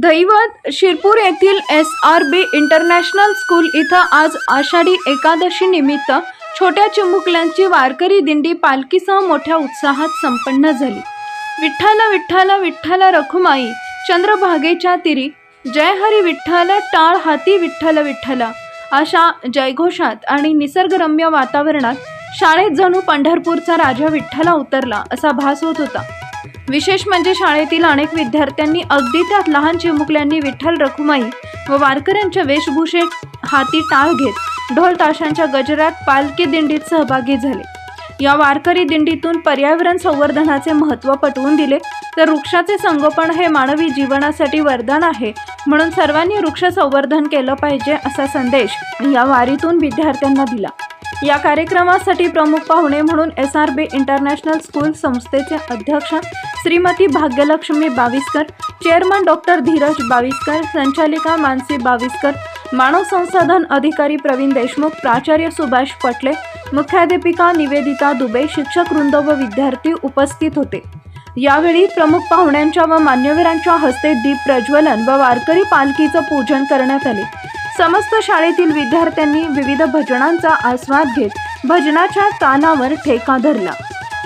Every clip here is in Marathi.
दैवत शिरपूर येथील S R B International school इथं आज आषाढी एकादशी निमित्त छोट्या चिमुकल्यांची वारकरी दिंडी पालखीसह मोठ्या उत्साहात संपन्न झाली. विठ्ठल विठ्ठल विठ्ठल रखुमाई चंद्रभागेच्या तिरी जय हरी विठ्ठल टाळ हाती विठ्ठल विठ्ठल अशा जयघोषात आणि निसर्गरम्य वातावरणात शाळेत जणू पंढरपूरचा राजा विठ्ठला उतरला असा भास होत होता. विशेष म्हणजे शाळेतील अनेक विद्यार्थ्यांनी अगदी त्यात लहान चिमुकल्यांनी विठ्ठल रखुमाई व वारकऱ्यांच्या वेशभूषेत हाती टाळ घेत ढोल ताशांच्या गजरात पालखी दिंडीत सहभागी झाले. या वारकरी दिंडीतून पर्यावरण संवर्धनाचे महत्त्व पटवून दिले. तर वृक्षाचे संगोपन हे मानवी जीवनासाठी वरदान आहे. म्हणून सर्वांनी वृक्ष संवर्धन केलं पाहिजे असा संदेश या वारीतून विद्यार्थ्यांना दिला. या कार्यक्रमासाठी प्रमुख पाहुणे म्हणून S R B International school संस्थेचे अध्यक्ष श्रीमती भाग्यलक्ष्मी बाविस्कर चेअरमन डॉक्टर धीरज बाविस्कर संचालिका मानसी बाविस्कर मानव संसाधन अधिकारी प्रवीण देशमुख प्राचार्य सुभाष पटले मुख्याध्यापिका निवेदिता दुबे शिक्षक वृंद व विद्यार्थी उपस्थित होते. यावेळी प्रमुख पाहुण्यांच्या व मान्यवरांच्या हस्ते दीप प्रज्वलन व वारकरी पालखीचं पूजन करण्यात आले. समस्त शाळेतील विद्यार्थ्यांनी विविध भजनांचा आस्वाद घेत भजनाच्या तानावर ठेका धरला.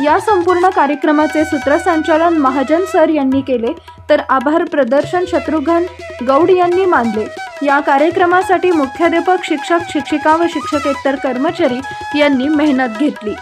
या संपूर्ण कार्यक्रमाचे सूत्रसंचालन महाजन सर यांनी केले तर आभार प्रदर्शन शत्रुघ्न गौड यांनी मानले. या कार्यक्रमासाठी मुख्याध्यापक शिक्षक शिक्षिका व शिक्षकेतर कर्मचारी यांनी मेहनत घेतली.